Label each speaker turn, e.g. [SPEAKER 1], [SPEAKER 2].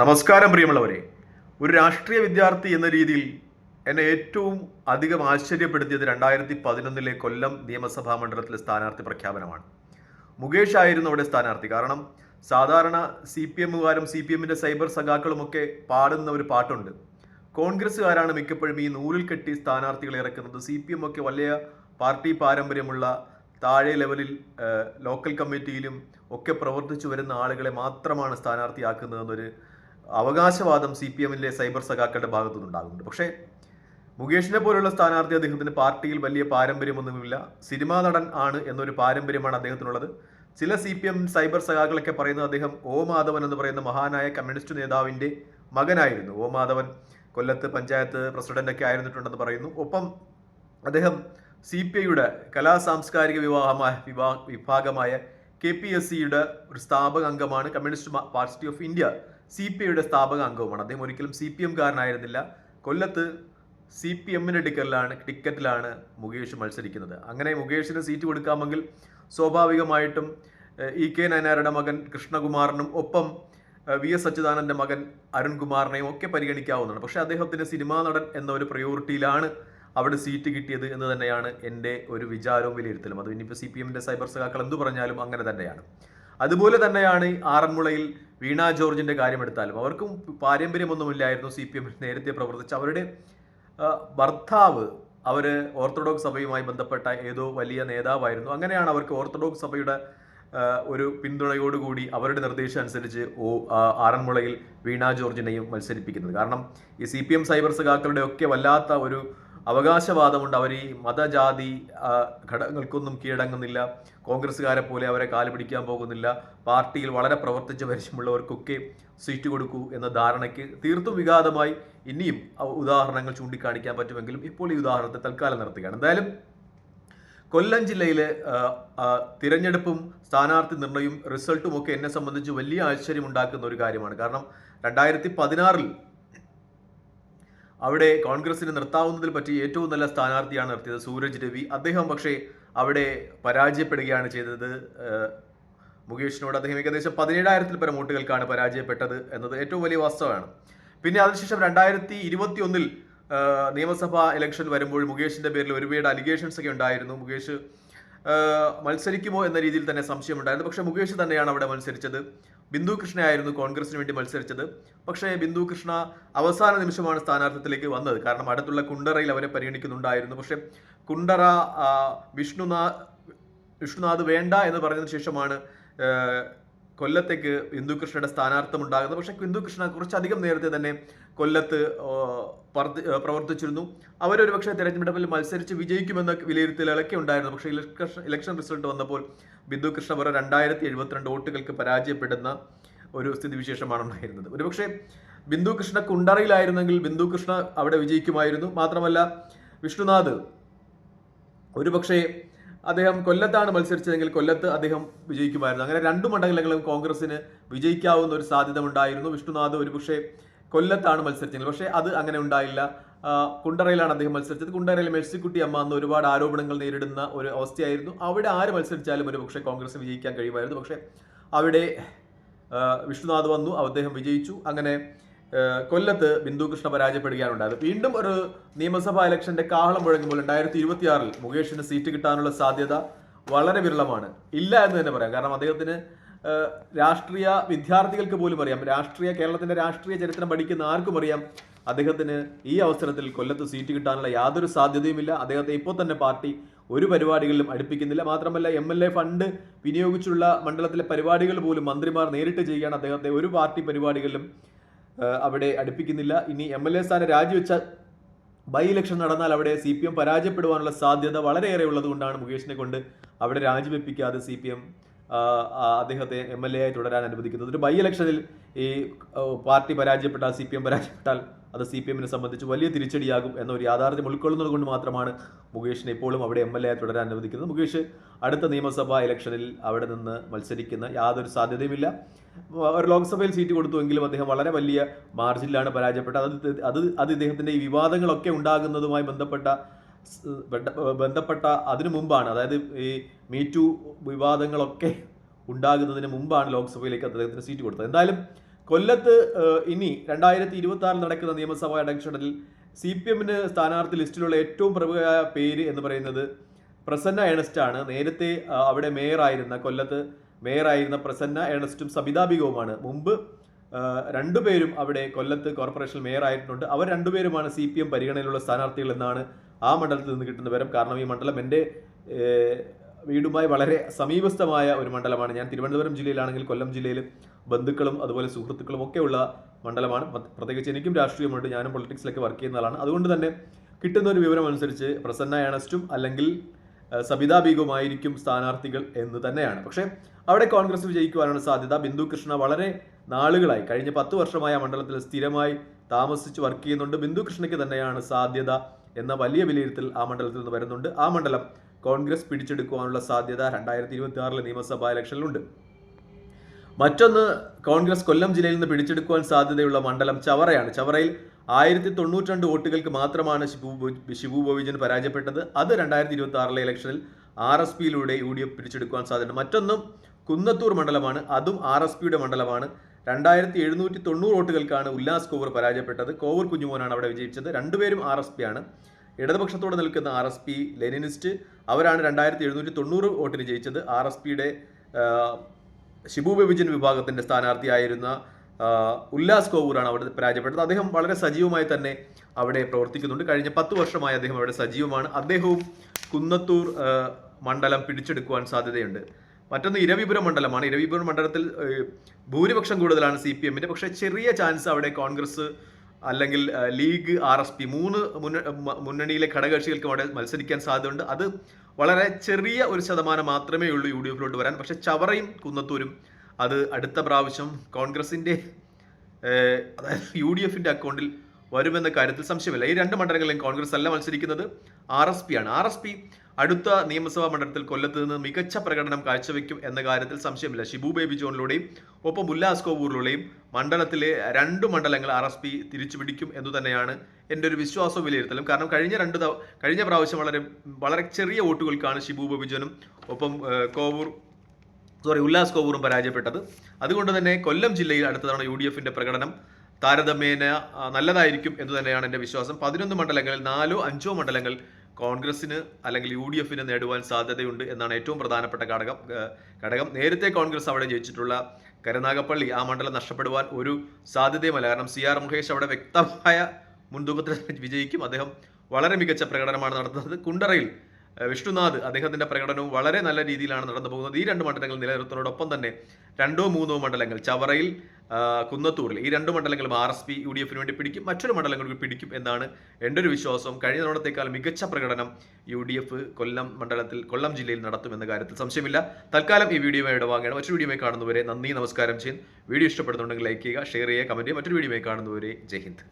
[SPEAKER 1] നമസ്കാരം പ്രിയമുള്ളവരെ. ഒരു രാഷ്ട്രീയ വിദ്യാർത്ഥി എന്ന രീതിയിൽ എന്നെ ഏറ്റവും അധികം ആശ്ചര്യപ്പെടുത്തിയത് രണ്ടായിരത്തി പതിനൊന്നിലെ കൊല്ലം നിയമസഭാ മണ്ഡലത്തിലെ സ്ഥാനാർത്ഥി പ്രഖ്യാപനമാണ്. മുകേഷ് ആയിരുന്നു അവിടെ സ്ഥാനാർത്ഥി. കാരണം സാധാരണ സി പി എമ്മുകാരും സി പി എമ്മിന്റെ സൈബർ സഖാക്കളുമൊക്കെ പാടുന്ന ഒരു പാട്ടുണ്ട്. കോൺഗ്രസ്സുകാരാണ് മിക്കപ്പോഴും ഈ നൂലിൽ കെട്ടി സ്ഥാനാർത്ഥികളെ ഇറക്കുന്നത്. സി പി എം ഒക്കെ വലിയ പാർട്ടി പാരമ്പര്യമുള്ള താഴെ ലെവലിൽ ലോക്കൽ കമ്മിറ്റിയിലും ഒക്കെ പ്രവർത്തിച്ചു വരുന്ന ആളുകളെ മാത്രമാണ് സ്ഥാനാർത്ഥിയാക്കുന്നതെന്നൊരു അവകാശവാദം സി പി എമ്മിലെ സൈബർ സഖാക്കളുടെ ഭാഗത്തു നിന്നുണ്ടാകുന്നുണ്ട് പക്ഷേ മുകേഷിനെ പോലുള്ള സ്ഥാനാർത്ഥി അദ്ദേഹത്തിന് പാർട്ടിയിൽ വലിയ പാരമ്പര്യമൊന്നുമില്ല. സിനിമാ നടൻ ആണ് എന്നൊരു പാരമ്പര്യമാണ് അദ്ദേഹത്തിനുള്ളത്. ചില സി പി എം സൈബർ സഖാക്കളൊക്കെ പറയുന്നത് അദ്ദേഹം ഓ മാധവൻ എന്ന് പറയുന്ന മഹാനായ കമ്മ്യൂണിസ്റ്റ് നേതാവിന്റെ മകനായിരുന്നു. ഓ മാധവൻ കൊല്ലത്ത് പഞ്ചായത്ത് പ്രസിഡന്റൊക്കെ ആയിരുന്നിട്ടുണ്ടെന്ന് പറയുന്നു. ഒപ്പം അദ്ദേഹം സി പി ഐയുടെ കലാ സാംസ്കാരിക വിവാഹമായ വിഭാ വിഭാഗമായ കെ പി എസ് സിയുടെ ഒരു സ്ഥാപക അംഗമാണ് Communist Party of India. C P ഐയുടെ സ്ഥാപക അംഗവുമാണ് അദ്ദേഹം ഒരിക്കലും സി പി എംകാരനായിരുന്നില്ല കൊല്ലത്ത് സി പി എമ്മിന്റെ ടിക്കറ്റിലാണ് ടിക്കറ്റിലാണ് മുകേഷ് മത്സരിക്കുന്നത്. അങ്ങനെ മുകേഷിന് സീറ്റ് കൊടുക്കാമെങ്കിൽ സ്വാഭാവികമായിട്ടും ഇ കെ നയനാരുടെ മകൻ കൃഷ്ണകുമാറിനും ഒപ്പം വി എസ് അച്യുതാനന്ദന്റെ മകൻ അരുൺകുമാറിനെയും ഒക്കെ പരിഗണിക്കാവുന്നതാണ്. പക്ഷേ അദ്ദേഹത്തിന് സിനിമാ നടൻ എന്ന ഒരു പ്രയോറിറ്റിയിലാണ് അവിടെ സീറ്റ് കിട്ടിയത് എന്ന് തന്നെയാണ് എന്റെ ഒരു വിചാരവും വിലയിരുത്തലും. അത് ഇനിയിപ്പോൾ സി പി എമ്മിന്റെ സൈബർ സഖാക്കൾ എന്തു പറഞ്ഞാലും അങ്ങനെ തന്നെയാണ്. അതുപോലെ തന്നെയാണ് ആറന്മുളയിൽ വീണ ജോർജിന്റെ കാര്യമെടുത്താലും. അവർക്കും പാരമ്പര്യമൊന്നുമില്ലായിരുന്നു സി പി എമ്മിൽ നേരത്തെ പ്രവർത്തിച്ച അവരുടെ ഭർത്താവ് അവർ ഓർത്തഡോക്സ് സഭയുമായി ബന്ധപ്പെട്ട ഏതോ വലിയ നേതാവായിരുന്നു. അങ്ങനെയാണ് അവർക്ക് ഓർത്തഡോക്സ് സഭയുടെ ഒരു പിന്തുണയോടുകൂടി അവരുടെ നിർദ്ദേശം അനുസരിച്ച് ഓ ആറന്മുളയിൽ വീണ ജോർജിനെയും മത്സരിപ്പിക്കുന്നത്. കാരണം ഈ സി പി എം സൈബർ സഖാക്കളുടെ ഒക്കെ വല്ലാത്ത ഒരു അവകാശവാദമുണ്ട്. അവർ ഈ മതജാതി ഘടകങ്ങൾക്കൊന്നും കീഴടങ്ങുന്നില്ല. കോൺഗ്രസ്സുകാരെ പോലെ അവരെ കാൽ പിടിക്കാൻ പോകുന്നില്ല. പാർട്ടിയിൽ വളരെ പ്രവർത്തിച്ച പരിചയമുള്ളവർക്കൊക്കെ സീറ്റ് കൊടുക്കൂ എന്ന ധാരണയ്ക്ക് തീർത്തും വിഘാതമായി ഇനിയും ഉദാഹരണങ്ങൾ ചൂണ്ടിക്കാണിക്കാൻ പറ്റുമെങ്കിലും ഇപ്പോൾ ഈ ഉദാഹരണത്തെ തൽക്കാലം നിർത്തുകയാണ്. എന്തായാലും കൊല്ലം ജില്ലയിലെ തിരഞ്ഞെടുപ്പും സ്ഥാനാർത്ഥി നിർണയവും റിസൾട്ടും ഒക്കെ എന്നെ സംബന്ധിച്ച് വലിയ ആശ്ചര്യമുണ്ടാക്കുന്ന ഒരു കാര്യമാണ്. കാരണം രണ്ടായിരത്തി പതിനാറിൽ അവിടെ കോൺഗ്രസിന് നിർത്താവുന്നതിൽ പറ്റി ഏറ്റവും നല്ല സ്ഥാനാർത്ഥിയാണ് നിർത്തിയത് സൂരജ് രവി. അദ്ദേഹം പക്ഷേ അവിടെ പരാജയപ്പെടുകയാണ് ചെയ്തത്. മുകേഷിനോട് അദ്ദേഹം ഏകദേശം പതിനേഴായിരത്തിൽ പരം വോട്ടുകൾക്കാണ് പരാജയപ്പെട്ടത് എന്നത് ഏറ്റവും വലിയ വാസ്തവമാണ്. പിന്നെ അതിനുശേഷം രണ്ടായിരത്തി ഇരുപത്തി ഒന്നിൽ നിയമസഭാ ഇലക്ഷൻ വരുമ്പോൾ മുകേഷിന്റെ പേരിൽ ഒരുപാട് അലിഗേഷൻസ് ഒക്കെ ഉണ്ടായിരുന്നു. മുകേഷ് മത്സരിക്കുമോ എന്ന രീതിയിൽ തന്നെ സംശയമുണ്ടായിരുന്നു. പക്ഷേ മുകേഷ് തന്നെയാണ് അവിടെ മത്സരിച്ചത്. ബിന്ദു കൃഷ്ണയായിരുന്നു കോൺഗ്രസിന് വേണ്ടി മത്സരിച്ചത്. പക്ഷേ ബിന്ദു കൃഷ്ണ അവസാന നിമിഷമാണ് സ്ഥാനാർത്ഥത്തിലേക്ക് വന്നത്. കാരണം അടുത്തുള്ള കുണ്ടറയിൽ അവരെ പരിഗണിക്കുന്നുണ്ടായിരുന്നു. പക്ഷേ കുണ്ടറ വിഷ്ണുനാ വിഷ്ണുനാഥ് വേണ്ട എന്ന് പറഞ്ഞതിന് ശേഷമാണ് കൊല്ലത്തേക്ക് ബിന്ദുകൃഷ്ണയുടെ സ്ഥാനാർത്ഥം ഉണ്ടാകുന്നത് പക്ഷേ ബിന്ദുകൃഷ്ണ കുറച്ചധികം നേരത്തെ തന്നെ കൊല്ലത്ത് പ്രവർത്തിച്ചിരുന്നു. അവരൊരു പക്ഷേ തെരഞ്ഞെടുപ്പിൽ മത്സരിച്ച് വിജയിക്കുമെന്ന വിലയിരുത്തലുകളൊക്കെ ഉണ്ടായിരുന്നു. പക്ഷേ ഇലക്ഷൻ ഇലക്ഷൻ റിസൾട്ട് വന്നപ്പോൾ ബിന്ദുകൃഷ്ണ വെറും രണ്ടായിരത്തി എഴുപത്തിരണ്ട് വോട്ടുകൾക്ക് പരാജയപ്പെടുന്ന ഒരു സ്ഥിതിവിശേഷമാണ് ഉണ്ടായിരുന്നത്. ഒരുപക്ഷെ ബിന്ദു കൃഷ്ണ കുണ്ടറയിലായിരുന്നെങ്കിൽ ബിന്ദു കൃഷ്ണ അവിടെ വിജയിക്കുമായിരുന്നു. മാത്രമല്ല വിഷ്ണുനാഥ് ഒരുപക്ഷെ അദ്ദേഹം കൊല്ലത്താണ് മത്സരിച്ചതെങ്കിൽ കൊല്ലത്ത് അദ്ദേഹം വിജയിക്കുമായിരുന്നു. അങ്ങനെ രണ്ടു മണ്ഡലങ്ങളും കോൺഗ്രസിന് വിജയിക്കാവുന്ന ഒരു സാധ്യത ഉണ്ടായിരുന്നു വിഷ്ണുനാഥ് ഒരുപക്ഷെ കൊല്ലത്താണ് മത്സരിച്ചെങ്കിൽ പക്ഷേ അത് അങ്ങനെ ഉണ്ടായില്ല. കുണ്ടറയിലാണ് അദ്ദേഹം മത്സരിച്ചത്. കുണ്ടറയിൽ മെഴ്സിക്കുട്ടി അമ്മ അന്ന് ഒരുപാട് ആരോപണങ്ങൾ നേരിടുന്ന ഒരു അവസ്ഥയായിരുന്നു. അവിടെ ആര് മത്സരിച്ചാലും ഒരു പക്ഷേ കോൺഗ്രസ് വിജയിക്കാൻ കഴിയുമായിരുന്നു. പക്ഷേ അവിടെ വിഷ്ണുനാഥ് വന്നു. അദ്ദേഹം വിജയിച്ചു. അങ്ങനെ കൊല്ലത്ത് ബിന്ദു കൃഷ്ണ പരാജയപ്പെടുകയാണുണ്ടായത് വീണ്ടും ഒരു നിയമസഭാ ഇലക്ഷന്റെ കാഹളം മുഴങ്ങുമ്പോൾ രണ്ടായിരത്തി ഇരുപത്തിയാറിൽ മുകേഷിന് സീറ്റ് കിട്ടാനുള്ള സാധ്യത വളരെ വിരളമാണ്. ഇല്ല എന്ന് തന്നെ പറയാം. കാരണം അദ്ദേഹത്തിന് രാഷ്ട്രീയ വിദ്യാർത്ഥികൾക്ക് പോലും അറിയാം. രാഷ്ട്രീയ കേരളത്തിന്റെ രാഷ്ട്രീയ ചരിത്രം പഠിക്കുന്ന ആർക്കും അറിയാം. അദ്ദേഹത്തിന് ഈ അവസരത്തിൽ കൊല്ലത്ത് സീറ്റ് കിട്ടാനുള്ള യാതൊരു സാധ്യതയുമില്ല. അദ്ദേഹത്തെ ഇപ്പോൾ തന്നെ പാർട്ടി ഒരു പരിപാടികളിലും അടുപ്പിക്കുന്നില്ല. മാത്രമല്ല എം എൽ എ ഫണ്ട് വിനിയോഗിച്ചുള്ള മണ്ഡലത്തിലെ പരിപാടികൾ പോലും മന്ത്രിമാർ നേരിട്ട് ചെയ്യുകയാണ്. അദ്ദേഹത്തെ ഒരു പാർട്ടി പരിപാടികളിലും അവിടെ അടുപ്പിക്കുന്നില്ല. ഇനി എം എൽ എ സ്ഥാനം രാജിവെച്ച ബൈ ഇലക്ഷൻ നടന്നാൽ അവിടെ സി പി എം പരാജയപ്പെടുവാനുള്ള സാധ്യത വളരെയേറെ ഉള്ളതുകൊണ്ടാണ് മുകേഷിനെ കൊണ്ട് അവിടെ രാജിവെപ്പിക്കാതെ സി പി എം അദ്ദേഹത്തെ എം എൽ എ ആയി തുടരാൻ അനുവദിക്കുന്നത്. ഒരു ബൈ ഇലക്ഷനിൽ ഈ പാർട്ടി പരാജയപ്പെട്ടാൽ സി പി എം പരാജയപ്പെട്ടാൽ അത് സി പി എമ്മിനെ സംബന്ധിച്ച് വലിയ തിരിച്ചടിയാകും എന്നൊരു യാഥാർത്ഥ്യം ഉൾക്കൊള്ളുന്നത് കൊണ്ട് മാത്രമാണ് മുകേഷിനെ ഇപ്പോഴും അവിടെ എം എൽ എ തുടരാൻ അനുവദിക്കുന്നത്. മുകേഷ് അടുത്ത നിയമസഭാ ഇലക്ഷനിൽ അവിടെ നിന്ന് മത്സരിക്കുന്ന യാതൊരു സാധ്യതയുമില്ല. ഒരു ലോക്സഭയിൽ സീറ്റ് കൊടുത്തുവെങ്കിലും അദ്ദേഹം വളരെ വലിയ മാർജിനിലാണ് പരാജയപ്പെട്ടത്. അത് അത് അത് ഇദ്ദേഹത്തിന്റെ ഈ വിവാദങ്ങളൊക്കെ ഉണ്ടാകുന്നതുമായി ബന്ധപ്പെട്ട ബന്ധപ്പെട്ട അതിനു മുമ്പാണ്. അതായത് ഈ മീറ്റു വിവാദങ്ങളൊക്കെ ഉണ്ടാകുന്നതിന് മുമ്പാണ് ലോക്സഭയിലേക്ക് അദ്ദേഹത്തിന് സീറ്റ് കൊടുത്തത്. എന്തായാലും കൊല്ലത്ത് ഇനി രണ്ടായിരത്തി ഇരുപത്തി ആറിൽ നടക്കുന്ന നിയമസഭാ ഇലക്ഷനിൽ സി പി എമ്മിന് സ്ഥാനാർത്ഥി ലിസ്റ്റിലുള്ള ഏറ്റവും പ്രമുഖമായ പേര് എന്ന് പറയുന്നത് പ്രസന്ന ഏണസ്റ്റാണ്. നേരത്തെ അവിടെ മേയറായിരുന്ന കൊല്ലത്ത് മേയറായിരുന്ന പ്രസന്ന ഏണസ്റ്റും സബിതാബികവുമാണ് മുമ്പ് രണ്ടുപേരും അവിടെ കൊല്ലത്ത് കോർപ്പറേഷൻ മേയറായിട്ടുണ്ട്. അവർ രണ്ടുപേരുമാണ് സി പി എം പരിഗണനയിലുള്ള സ്ഥാനാർത്ഥികൾ എന്നാണ് ആ മണ്ഡലത്തിൽ നിന്ന് കിട്ടുന്ന വിവരം. കാരണം ഈ മണ്ഡലം എന്റെ വീടുമായി വളരെ സമീപസ്ഥമായ ഒരു മണ്ഡലമാണ്. ഞാൻ തിരുവനന്തപുരം ജില്ലയിലാണെങ്കിൽ കൊല്ലം ജില്ലയിൽ ബന്ധുക്കളും അതുപോലെ സുഹൃത്തുക്കളും ഒക്കെ ഉള്ള മണ്ഡലമാണ്. പ്രത്യേകിച്ച് എനിക്കും രാഷ്ട്രീയമുണ്ട്. ഞാനും പൊളിറ്റിക്സിലൊക്കെ വർക്ക് ചെയ്യുന്ന ആളാണ്. അതുകൊണ്ട് തന്നെ കിട്ടുന്ന ഒരു വിവരം അനുസരിച്ച് പ്രസന്ന ഏണസ്റ്റും അല്ലെങ്കിൽ സബിതാ ബീഗുമായിരിക്കും സ്ഥാനാർത്ഥികൾ എന്ന് തന്നെയാണ്. പക്ഷേ അവിടെ കോൺഗ്രസ് വിജയിക്കുവാനാണ് സാധ്യത. ബിന്ദു കൃഷ്ണ വളരെ നാളുകളായി കഴിഞ്ഞ പത്ത് വർഷമായ മണ്ഡലത്തിൽ സ്ഥിരമായി താമസിച്ച് വർക്ക് ചെയ്യുന്നുണ്ട്. ബിന്ദു കൃഷ്ണയ്ക്ക് തന്നെയാണ് സാധ്യത എന്ന വലിയ വിലയിരുത്തൽ ആ മണ്ഡലത്തിൽ നിന്ന് വരുന്നുണ്ട്. ആ മണ്ഡലം കോൺഗ്രസ് പിടിച്ചെടുക്കുവാനുള്ള സാധ്യത രണ്ടായിരത്തി ഇരുപത്തി ആറിലെ നിയമസഭാ ഇലക്ഷനിലുണ്ട്. മറ്റൊന്ന് കോൺഗ്രസ് കൊല്ലം ജില്ലയിൽ നിന്ന് പിടിച്ചെടുക്കുവാൻ സാധ്യതയുള്ള മണ്ഡലം ചവറയാണ്. ചവറയിൽ ആയിരത്തി തൊണ്ണൂറ്റി രണ്ട് വോട്ടുകൾക്ക് മാത്രമാണ് ശിബു ശിബു ബോവിജൻ പരാജയപ്പെട്ടത്. അത് രണ്ടായിരത്തി ഇരുപത്തി ആറിലെ ഇലക്ഷനിൽ ആർ എസ് പിയിലൂടെ യു ഡി എഫ് പിടിച്ചെടുക്കുവാൻ സാധ്യത മറ്റൊന്നും കുന്നത്തൂർ മണ്ഡലമാണ്. അതും ആർ എസ് പിയുടെ മണ്ഡലമാണ്. രണ്ടായിരത്തി എഴുന്നൂറ്റി തൊണ്ണൂറ് വോട്ടുകൾക്കാണ് ഉല്ലാസ് കോവൂർ പരാജയപ്പെട്ടത്. കോവൂർ കുഞ്ഞുമോനാണ് അവിടെ വിജയിച്ചത്. രണ്ടുപേരും ആർ എസ് പി ആണ്. ഇടതുപക്ഷത്തോടെ നിൽക്കുന്ന ആർ എസ് പി ലെനിനിസ്റ്റ്. അവരാണ് രണ്ടായിരത്തി എഴുന്നൂറ്റി തൊണ്ണൂറ് വോട്ടിന് ജയിച്ചത്. ആർ എസ് പിയുടെ ഷിബു ബെബിജൻ വിഭാഗത്തിന്റെ സ്ഥാനാർത്ഥിയായിരുന്ന ഉല്ലാസ് കോവൂറാണ് അവിടെ പരാജയപ്പെട്ടത്. അദ്ദേഹം വളരെ സജീവമായി തന്നെ അവിടെ പ്രവർത്തിക്കുന്നുണ്ട്. കഴിഞ്ഞ പത്ത് വർഷമായി അദ്ദേഹം അവിടെ സജീവമാണ്. അദ്ദേഹവും കുന്നത്തൂർ മണ്ഡലം പിടിച്ചെടുക്കുവാൻ സാധ്യതയുണ്ട്. മറ്റൊന്ന് ഇരവിപുരം മണ്ഡലമാണ്. ഇരവിപുരം മണ്ഡലത്തിൽ ഭൂരിപക്ഷം കൂടുതലാണ് സി പി എമ്മിന്റെ. പക്ഷേ ചെറിയ ചാൻസ് അവിടെ കോൺഗ്രസ് അല്ലെങ്കിൽ ലീഗ് ആർ എസ് പി മൂന്ന് മുന്നണിയിലെ ഘടകകക്ഷികൾക്കും അവിടെ മത്സരിക്കാൻ സാധ്യതയുണ്ട്. അത് വളരെ ചെറിയ ഒരു ശതമാനം മാത്രമേ ഉള്ളൂ യു ഡി എഫിലോട്ട് വരാൻ. പക്ഷെ ചവറയും കുന്നത്തൂരും അത് അടുത്ത പ്രാവശ്യം കോൺഗ്രസിന്റെ അതായത് യു ഡി എഫിന്റെ അക്കൗണ്ടിൽ വരുമെന്ന കാര്യത്തിൽ സംശയമില്ല. ഈ രണ്ട് മണ്ഡലങ്ങളിലും കോൺഗ്രസ് അല്ല മത്സരിക്കുന്നത് ആർ എസ് പി ആണ്. ആർ എസ് പി അടുത്ത നിയമസഭാ മണ്ഡലത്തിൽ കൊല്ലത്ത് നിന്ന് മികച്ച പ്രകടനം കാഴ്ചവെക്കും എന്ന കാര്യത്തിൽ സംശയമില്ല. ഷിബു ബേബി ജോണിലൂടെയും ഒപ്പം ഉല്ലാസ് കോവൂറിലൂടെയും മണ്ഡലത്തിലെ രണ്ട് മണ്ഡലങ്ങൾ ആർ എസ് പി തിരിച്ചു പിടിക്കും എന്ന് തന്നെയാണ് എന്റെ ഒരു വിശ്വാസവും വിലയിരുത്തലും. കാരണം കഴിഞ്ഞ രണ്ട് കഴിഞ്ഞ പ്രാവശ്യം വളരെ വളരെ ചെറിയ വോട്ടുകൾക്കാണ് ഷിബു ബേബി ജോനും ഒപ്പം കോവൂർ സോറി ഉല്ലാസ് കോവൂറും പരാജയപ്പെട്ടത്. അതുകൊണ്ട് തന്നെ കൊല്ലം ജില്ലയിൽ അടുത്ത തവണ യു ഡി എഫിന്റെ പ്രകടനം താരതമ്യേന നല്ലതായിരിക്കും എന്ന് തന്നെയാണ് എന്റെ വിശ്വാസം. പതിനൊന്ന് മണ്ഡലങ്ങളിൽ നാലോ അഞ്ചോ മണ്ഡലങ്ങൾ കോൺഗ്രസിന് അല്ലെങ്കിൽ യു ഡി എഫിന് നേടുവാൻ സാധ്യതയുണ്ട് എന്നാണ് ഏറ്റവും പ്രധാനപ്പെട്ട ഘടകം. ഘടകം. നേരത്തെ കോൺഗ്രസ് അവിടെ ജയിച്ചിട്ടുള്ള കരുനാഗപ്പള്ളി ആ മണ്ഡലം നഷ്ടപ്പെടുവാൻ ഒരു സാധ്യതയുമല്ല. കാരണം സി ആർ മുകേഷ് അവിടെ വ്യക്തമായ മുൻതൂക്കത്തിൽ വിജയിക്കും. അദ്ദേഹം വളരെ മികച്ച പ്രകടനമാണ് നടത്തുന്നത്. കുണ്ടറയിൽ വിഷ്ണുനാഥ് അദ്ദേഹത്തിന്റെ പ്രകടനവും വളരെ നല്ല രീതിയിലാണ് നടന്നു പോകുന്നത്. ഈ രണ്ട് മണ്ഡലങ്ങൾ നിലനിർത്തുന്നതോടൊപ്പം തന്നെ രണ്ടോ മൂന്നോ മണ്ഡലങ്ങൾ ചവറയിൽ കുന്നത്തൂരിൽ ഈ രണ്ട് മണ്ഡലങ്ങളും R S P U D എഫിന് വേണ്ടി പിടിക്കും മറ്റൊരു മണ്ഡലങ്ങൾക്ക് പിടിക്കും എന്നാണ് എന്റെ ഒരു വിശ്വാസം. കഴിഞ്ഞ തവണത്തേക്കാൾ മികച്ച പ്രകടനം യു ഡി എഫ് കൊല്ലം മണ്ഡലത്തിൽ കൊല്ലം ജില്ലയിൽ നടത്തുമെന്ന കാര്യത്തിൽ സംശയമില്ല. തൽക്കാലം ഈ വീഡിയോ ഇവിടെ ഇടവാങ്ങുകയാണ്. മറ്റൊരു വീഡിയോയുമായി കാണുന്നവരെ നന്ദി നമസ്കാരം ചെയ്യുന്നു. വീഡിയോ ഇഷ്ടപ്പെടുന്നുണ്ടെങ്കിൽ ലൈക്ക് ചെയ്യുക ഷെയർ ചെയ്യുക കമന്റ് ചെയ്യുക. മറ്റൊരു വീഡിയോയുമായി കാണുന്നവരെ ജയ് ഹിന്ദ്.